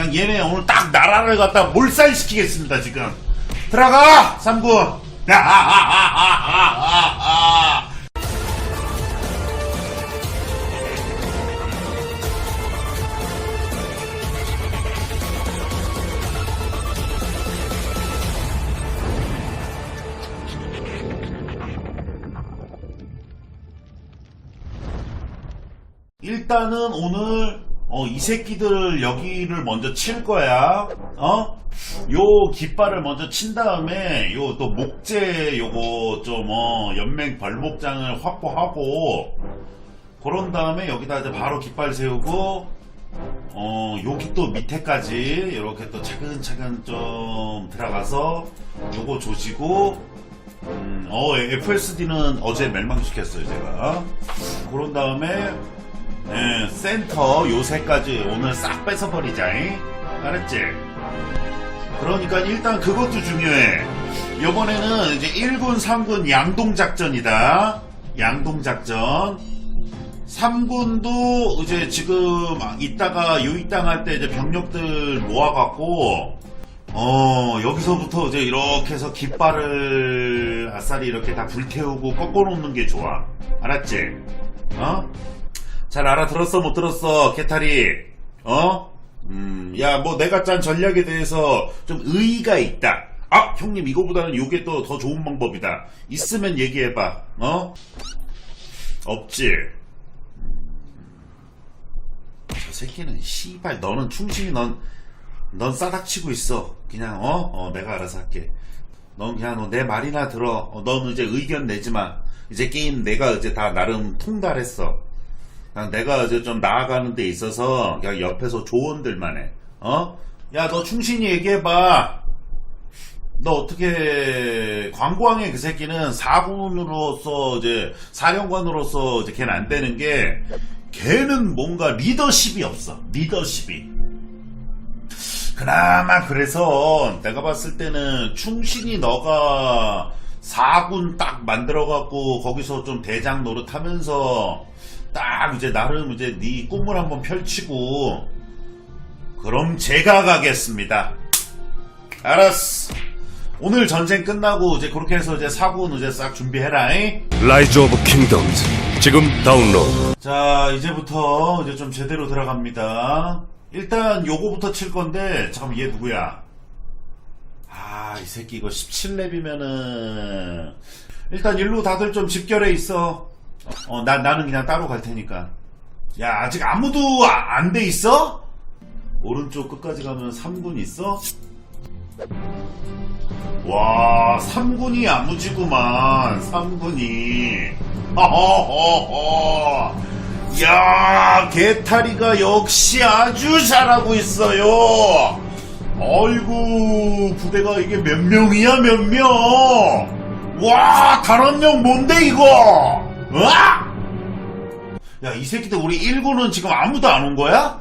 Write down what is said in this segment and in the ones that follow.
그냥 얘네 오늘 딱 나라를 갖다 몰살시키겠습니다 지금. 들어가 3군. 일단은 오늘 어, 이 새끼들 여기를 먼저 칠 거야. 어? 요 깃발을 먼저 친 다음에 요 또 목재 요거 좀 어, 연맹 벌목장을 확보하고 그런 다음에 여기다 이제 바로 깃발 세우고 어 여기 또 밑에까지 이렇게 또 차근차근 좀 들어가서 요거 조지고 음, 어 FSD는 어제 멸망시켰어요 제가 그런 다음에 예, 센터 요새까지 오늘 싹 뺏어버리자잉 알았지? 그러니까 일단 그것도 중요해 요번에는 이제 1군 3군 양동 작전이다 양동 작전 3군도 이제 지금 이따가 요입당 할 때 이제 병력들 모아갖고 어 여기서부터 이제 이렇게 해서 깃발을 아싸리 이렇게 다 불태우고 꺾어놓는 게 좋아 알았지? 어? 잘 알아들었어 못 들었어 개탈이 어? 음, 야, 뭐 내가 짠 전략에 대해서 좀 의의가 있다. 아, 형님 이거보다는 요게 또 더 좋은 방법이다. 있으면 얘기해봐. 어? 없지. 저 새끼는 씨발 너는 충실히 넌, 넌 싸닥치고 있어. 그냥 어? 어, 내가 알아서 할게. 넌 그냥 너 내 말이나 들어. 어, 넌 이제 의견 내지 마. 이제 게임 내가 이제 다 나름 통달했어. 그냥 내가 이제 좀 나아가는 데 있어서 그냥 옆에서 조언들만 해. 어? 야, 너 충신히 얘기해봐. 너 어떻게 광고왕의 그 새끼는 사군으로서 이제 사령관으로서 이제 걔는 안 되는 게 걔는 뭔가 리더십이 없어. 리더십이. 그나마 그래서 내가 봤을 때는 충신이 너가 4군 딱 만들어갖고 거기서 좀 대장 노릇하면서 딱 이제 나름 이제 네 꿈을 한번 펼치고 그럼 제가 가겠습니다. 알았어. 오늘 전쟁 끝나고 이제 그렇게 해서 이제 4군 이제 싹 준비해라. 잉? 라이즈 오브 킹덤즈 지금 다운로드 자, 이제부터 이제 좀 제대로 들어갑니다. 일단 요거부터 칠 건데, 잠깐만, 얘 누구야? 아, 이 새끼 이거 17렙이면은, 일단 일로 다들 좀 집결해 있어. 어, 나, 나는 그냥 따로 갈 테니까. 야, 아직 아무도 안돼 있어? 오른쪽 끝까지 가면 3군 있어? 와, 3군이 야무지구만, 3군이. 허허허허. 야, 개타리가 역시 아주 잘하고 있어요. 아이고, 부대가 이게 몇 명이야, 몇 명? 와, 다른 명 뭔데, 이거? 으아! 야, 이 새끼들 우리 1군은 지금 아무도 안 온 거야?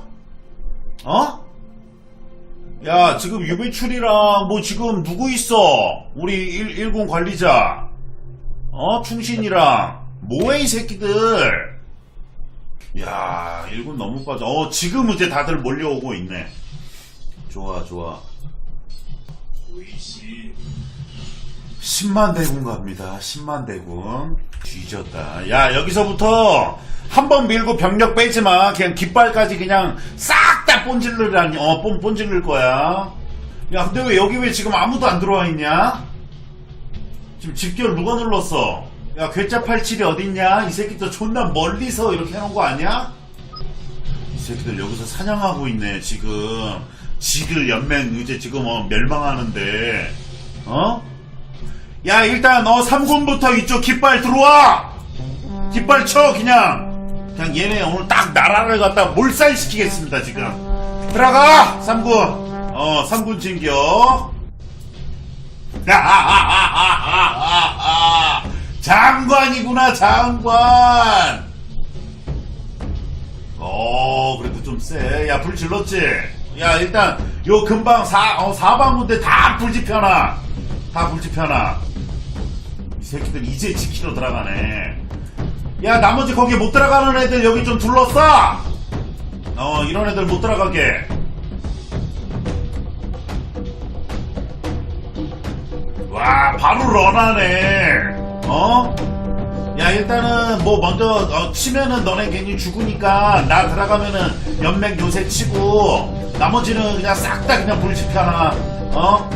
어? 야, 지금 유배출이랑 뭐 지금 누구 있어? 우리 1, 1군 관리자. 어? 충신이랑. 뭐해, 이 새끼들? 야, 1군 너무 빠져. 어, 지금 이제 다들 몰려오고 있네. 좋아, 좋아. 10만 대군 갑니다. 10만 대군. 뒤졌다. 야, 여기서부터 한 번 밀고 병력 빼지 마. 그냥 깃발까지 그냥 싹 다 본질르라니. 어, 본, 본질를 거야. 야, 근데 왜 여기 왜 지금 아무도 안 들어와 있냐? 지금 집결 누가 눌렀어? 야, 괴짜 87이 어딨냐? 이 새끼들 존나 멀리서 이렇게 해놓은 거 아니야? 이 새끼들 여기서 사냥하고 있네, 지금. 지들 연맹 이제 지금 어, 멸망하는데. 어? 야, 일단 너 3군부터 이쪽 깃발 들어와! 깃발 쳐, 그냥! 그냥 얘네 오늘 딱 나라를 갖다 몰살시키겠습니다, 지금. 들어가! 3군! 어, 3군 진격. 장관이구나, 장관! 어, 그래도 좀 세. 야, 불 질렀지? 야, 일단, 요 금방 사, 어, 사방군대 다 불 지펴놔. 다 불집혀놔. 이 새끼들 이제 지키러 들어가네. 야, 나머지 거기 못 들어가는 애들 여기 좀 둘러싸! 어, 이런 애들 못 들어가게. 와, 바로 런하네. 어? 야, 일단은 뭐 먼저 어, 치면은 너네 괜히 죽으니까 나 들어가면은 연맥 요새 치고 나머지는 그냥 싹 다 그냥 불집하나. 어?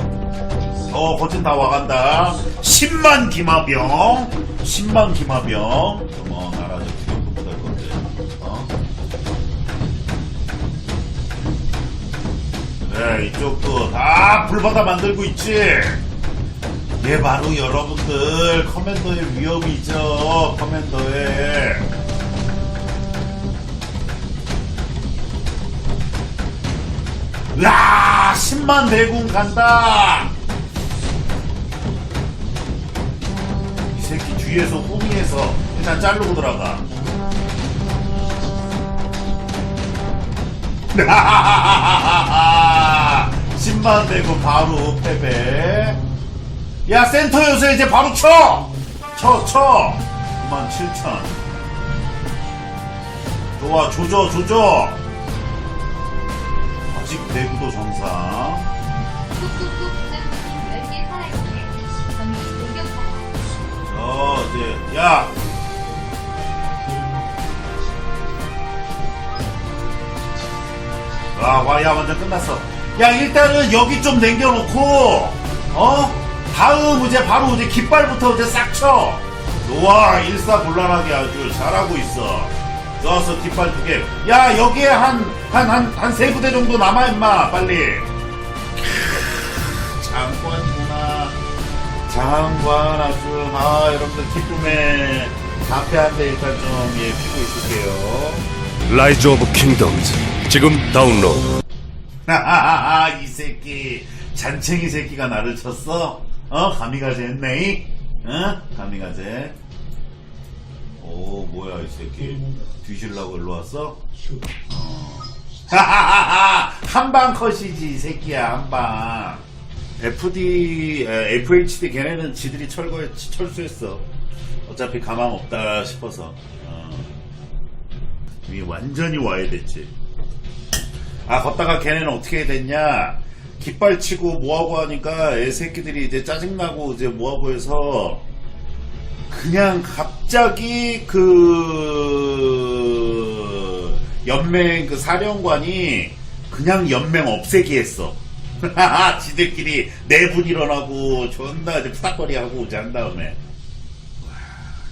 어 거진 다 와간다. 10만 기마병. 10만 기마병. 뭐 나라 좀 기분 못할 건데. 어? 그래 이쪽도 다 불바다 만들고 있지? 얘 바로 여러분들 커맨더의 위험이죠. 커맨더의. 야 10만 대군 간다 뒤에서 후미에서 일단 자르고 들어가. 10만 대군 바로 패배. 야 센터 요새 이제 바로 쳐! 쳐 쳐! 9만 7천. 좋아 조져 조져! 아직 내구도 정상 이제 야 와, 와, 야, 완전 끝났어. 야, 일단은 여기 좀 남겨놓고, 어? 다음 이제 바로 이제 깃발부터 이제 싹 쳐. 좋아, 일사불란하게 아주 잘하고 있어. 좋았어, 깃발 두 개. 야, 여기에 한, 한, 한, 한 세 부대 정도 남아, 임마, 빨리. 장관 아주, 아, 여러분들 기쁨에 담배 한대 일단 좀, 예, 피고 있을게요. 라이즈 오브 킹덤즈 지금 다운로드 하하하하 이 새끼 잔챙이 새끼가 나를 쳤어? 어? 가미가제 했네? 어? 가미가제 오 뭐야 이 새끼 뒤질라고 일로 왔어? 어. 하하하하 한방 컷이지 이 새끼야 한방 FD 에, FHD 걔네는 지들이 철거해 철수했어 어차피 가망 없다 싶어서 어. 이 완전히 와야 됐지 아, 걷다가 걔네는 어떻게 됐냐? 깃발 치고 뭐하고 하니까 애 새끼들이 이제 짜증나고 이제 뭐하고 해서 그냥 갑자기 그 연맹 그 사령관이 그냥 연맹 없애기 했어. 지들끼리 내분 일어나고 존나 이제 푸닥거리 하고 이제 한 다음에. 와,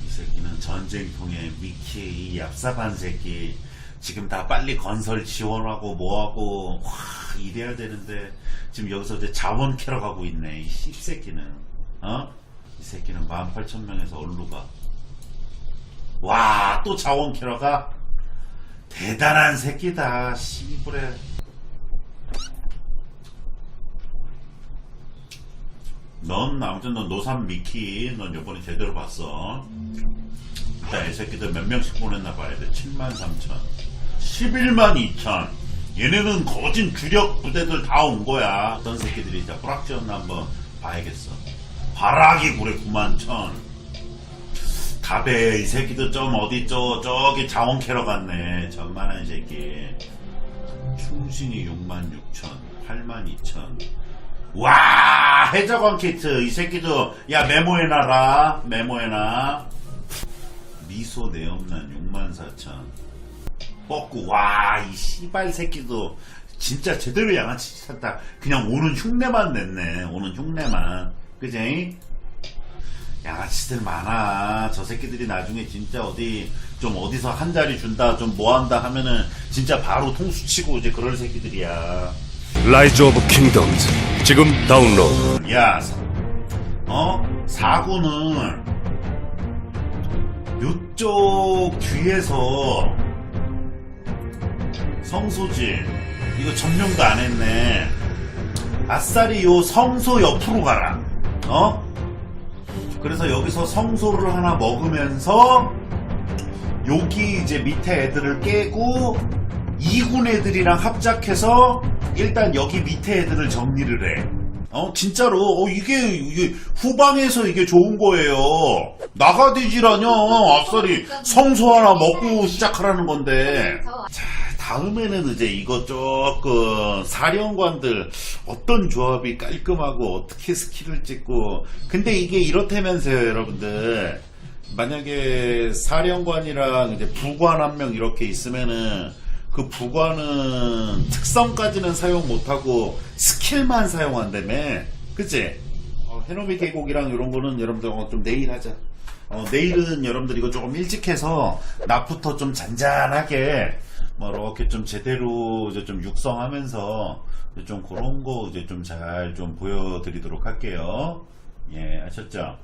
이 새끼는 전쟁통에 미키 이 얍삽한 새끼. 지금 다 빨리 건설 지원하고 뭐하고. 와 이래야 되는데 지금 여기서 이제 자원 캐러 가고 있네 이 씹새끼는. 어? 이 새끼는 18,000명에서 얼루 가 와 또 자원 캐러 가? 대단한 새끼다 씨부레 넌 아무튼 넌 노산 미키 넌 요번에 제대로 봤어. 일단 이 새끼들 몇 명씩 보냈나 봐야 돼. 7만 3천. 11만 2천. 얘네는 거진 주력 부대들 다 온 거야. 어떤 새끼들이 자 뿌락지었나 한번 봐야겠어. 바라기 고래 9만 천. 답에 이 새끼들 좀 어디 저 저기 자원 캐러 갔네. 전만한 새끼. 충신이 6만 6천 8만 2천. 와 해적원 키트 이 새끼도. 야 메모해놔라. 메모해놔. 미소 내엄난 6만 4천. 뻗고 와이 씨발 새끼도. 진짜 제대로 양아치 찾다. 그냥 오는 흉내만 냈네. 오는 흉내만. 그지? 양아치들 많아. 저 새끼들이 나중에 진짜 어디 좀 어디서 한 자리 준다 좀 뭐한다 하면은 진짜 바로 통수 치고 이제 그럴 새끼들이야. 라이즈 오브 킹덤즈 지금 다운로드 야, 사- 어? 사구는 요쪽 뒤에서 성소지 이거 점령도 안 했네. 아싸리 요 성소 옆으로 가라. 어? 그래서 여기서 성소를 하나 먹으면서 여기 이제 밑에 애들을 깨고 2군 애들이랑 합작해서 일단 여기 밑에 애들을 정리를 해. 어, 진짜로, 어, 이게, 이게, 후방에서 이게 좋은 거예요. 나가디지라뇨. 앞살이 성소 하나 먹고 시작하라는 건데. 자, 다음에는 이제 이거 조금 사령관들 어떤 조합이 깔끔하고 어떻게 스킬을 찍고 근데 이게 이렇다면서요 여러분들 만약에 사령관이랑 이제 부관 한 명 이렇게 있으면은 그 부관은 특성까지는 사용 못하고 스킬만 사용한다며 그치? 어, 해노미 계곡이랑 이런 거는 여러분들 어, 좀 내일 하자 어, 내일은 여러분들 이거 조금 일찍 해서 낮부터 좀 잔잔하게 뭐 이렇게 좀 제대로 이제 좀 육성하면서 이제 좀 그런 거 이제 좀 잘 좀 보여드리도록 할게요. 예, 아셨죠?